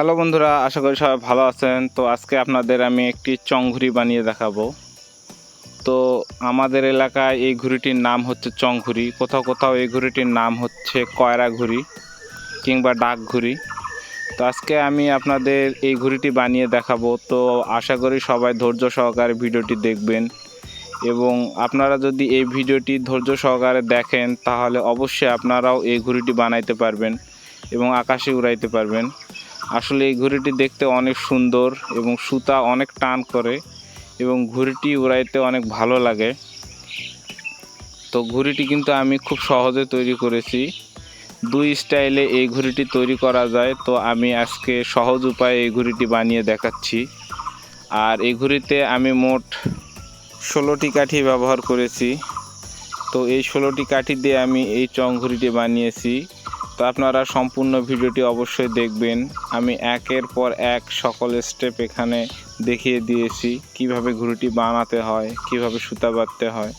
Hello বন্ধুরা, আশা করি সবাই ভালো আছেন। তো আজকে আপনাদের আমি একটি চংঘুরি বানিয়ে দেখাবো। তো আমাদের এলাকায় এই ঘুড়িটির নাম হচ্ছে চংঘুরি। কোথাও কোথাও এই ঘুড়িটির নাম হচ্ছে কয়রা ঘুড়ি কিংবা ডাক ঘুড়ি। তো আজকে আমি আপনাদের এই ঘুড়িটি বানিয়ে দেখাবো। তো আশা করি সবাই ধৈর্য সহকারে ভিডিওটি দেখবেন। এবং আপনারা যদি এই ভিডিওটি ধৈর্য সহকারে দেখেন, তাহলে অবশ্যই আপনারাও এই ঘুড়িটি বানাইতে পারবেন এবং আকাশে উড়াইতে পারবেন। আসলে এই ঘুড়িটি দেখতে অনেক সুন্দর এবং সুতা অনেক টান করে এবং ঘুড়িটি উড়াইতে অনেক ভালো লাগে। তো ঘুড়িটি কিন্তু আমি খুব সহজে তৈরি করেছি। দুই স্টাইলে এই ঘুড়িটি তৈরি করা যায়, তো আমি আজকে সহজ উপায়ে এই ঘুড়িটি বানিয়ে দেখাচ্ছি। আর এই ঘুড়িতে আমি মোট ষোলোটি কাঠি ব্যবহার করেছি। তো এই ষোলোটি কাঠি দিয়ে আমি এই চং ঘুড়িটি বানিয়েছি। তো আপনারা সম্পূর্ণ ভিডিওটি অবশ্যই দেখবেন। আমি একের পর এক সকল স্টেপ এখানে দেখিয়ে দিয়েছি, কীভাবে ঘুড়িটি বানাতে হয়, কীভাবে সুতা বাঁধতে হয়।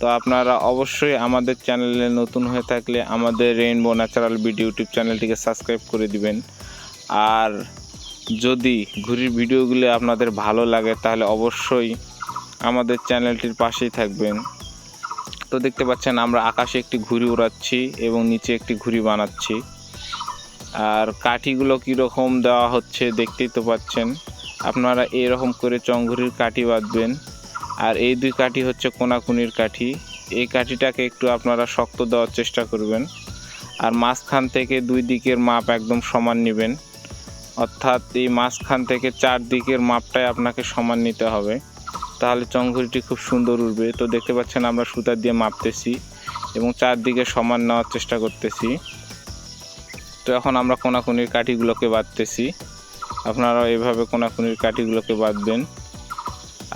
তো আপনারা অবশ্যই আমাদের চ্যানেলে নতুন হয়ে থাকলে আমাদের রেইনবো ন্যাচারাল বিডি ইউটিউব চ্যানেলটিকে সাবস্ক্রাইব করে দিবেন। আর যদি ঘুড়ির ভিডিওগুলি আপনাদের ভালো লাগে, তাহলে অবশ্যই আমাদের চ্যানেলটির পাশেই থাকবেন। তো দেখতে পাচ্ছেন আমরা আকাশে একটি ঘুড়ি উড়াচ্ছি এবং নিচে একটি ঘুড়ি বানাচ্ছি। আর কাঠিগুলো কীরকম দেওয়া হচ্ছে দেখতেই তো পাচ্ছেন। আপনারা এরকম করে চংঘুরির কাঠি বাঁধবেন। আর এই দুই কাঠি হচ্ছে কোনাকুনির কাঠি। এই কাঠিটাকে একটু আপনারা শক্ত দেওয়ার চেষ্টা করবেন। আর মাঝখান থেকে দুই দিকের মাপ একদম সমান নেবেন। অর্থাৎ এই মাঝখান থেকে চার দিকের মাপটাই আপনাকে সমান নিতে হবে। তাহলে চংঘুরিটি খুব সুন্দর উঠবে তো দেখতে পাচ্ছেন আমরা সুতা দিয়ে মাপতেছি এবং চারদিকে সমান নেওয়ার চেষ্টা করতেছি। তো এখন আমরা কোনাকুনির কাঠিগুলোকে বাঁধতেছি। আপনারাও এভাবে কোনাকুনির কাঠিগুলোকে বাঁধবেন।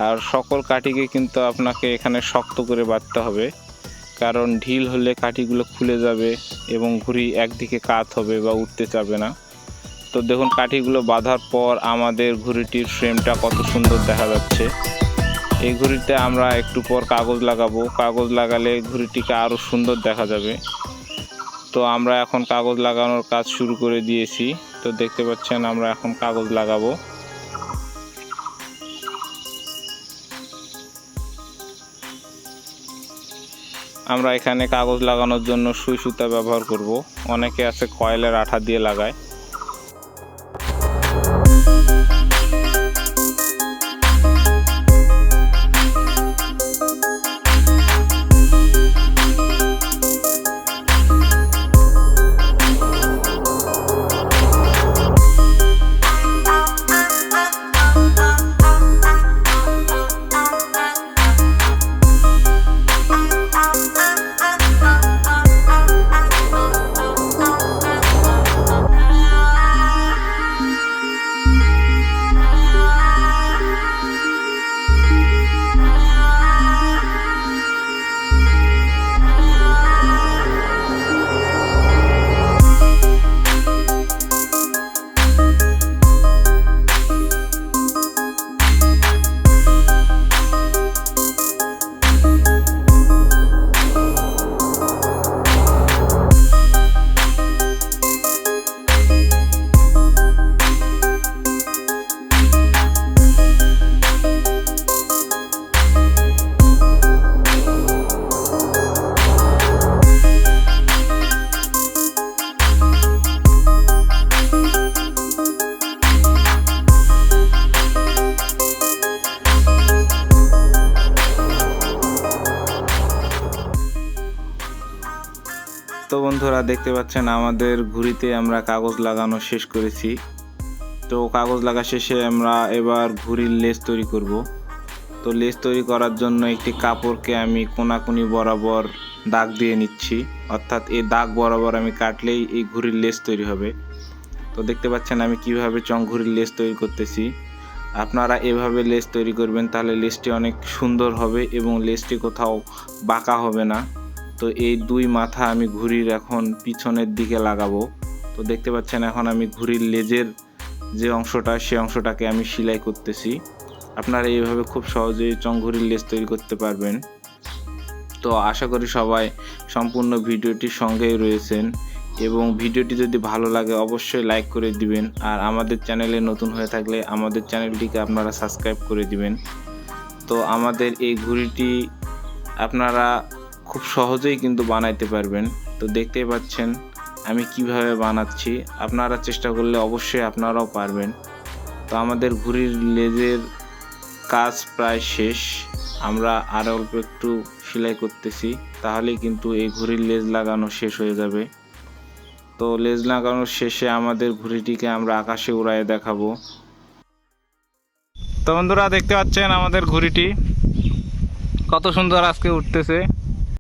আর সকল কাঠিকে কিন্তু আপনাকে এখানে শক্ত করে বাঁধতে হবে। কারণ ঢিল হলে কাঠিগুলো খুলে যাবে এবং ঘুড়ি একদিকে কাত হবে বা উঠতে চাবে না। তো দেখুন, কাঠিগুলো বাঁধার পর আমাদের ঘুড়িটির ফ্রেমটা কত সুন্দর দেখা যাচ্ছে। এই ঘুড়িতে আমরা একটু পর কাগজ লাগাবো। কাগজ লাগালে ঘুড়িটিকে আরও সুন্দর দেখা যাবে। তো আমরা এখন কাগজ লাগানোর কাজ শুরু করে দিয়েছি। তো দেখতে পাচ্ছেন আমরা এখন কাগজ লাগাবো। আমরা এখানে কাগজ লাগানোর জন্য সুই সুতা ব্যবহার করব। অনেকে আছে কয়েলের আঠা দিয়ে লাগায়। তো বন্ধুরা দেখতে পাচ্ছেন আমাদের ঘুড়িতে আমরা কাগজ লাগানো শেষ করেছি। তো কাগজ লাগা শেষে আমরা এবার ঘুড়ির লেস তৈরি করব। তো লেস তৈরি করার জন্য একটি কাপড়কে আমি কোনাকুনি বরাবর দাগ দিয়ে নিচ্ছি। অর্থাৎ এই দাগ বরাবর আমি কাটলেই এই ঘুড়ির লেস তৈরি হবে। তো দেখতে পাচ্ছেন আমি কীভাবে চং ঘুড়ির লেস তৈরি করতেছি। আপনারা এভাবে লেস তৈরি করবেন তাহলে লেসটি অনেক সুন্দর হবে এবং লেসটি কোথাও বাঁকা হবে না। তো এই দুই মাথা আমি ঘুড়ির এখন পিছনের দিকে লাগাবো। তো দেখতে পাচ্ছেন এখন আমি ঘুড়ির লেজের যে অংশটা, সে অংশটাকে আমি সেলাই করতেছি। আপনারা এইভাবে খুব সহজেই চংঘুরির লেজ তৈরি করতে পারবেন। তো আশা করি সবাই সম্পূর্ণ ভিডিওটির সঙ্গেই রয়েছেন এবং ভিডিওটি যদি ভালো লাগে অবশ্যই লাইক করে দিবেন আর আমাদের চ্যানেলে নতুন হয়ে থাকলে আমাদের চ্যানেলটিকে আপনারা সাবস্ক্রাইব করে দিবেন। তো আমাদের এই ঘুড়িটি আপনারা খুব সহজেই কিন্তু বানাইতে পারবেন। তো দেখতেই পাচ্ছেন, আমি কীভাবে বানাচ্ছি। আপনারা চেষ্টা করলে অবশ্যই আপনারাও পারবেন। তো আমাদের ঘুড়ির লেজের কাজ প্রায় শেষ। আমরা আর অল্প একটু সেলাই করতেছি, তাহলেই কিন্তু এই ঘুড়ির লেজ লাগানো শেষ হয়ে যাবে। তো লেজ লাগানোর শেষে আমাদের ঘুড়িটিকে আমরা আকাশে উড়ায় দেখাবো। তো বন্ধুরা, দেখতে পাচ্ছেন আমাদের ঘুড়িটি। কত সুন্দর আজকে উঠতেছে।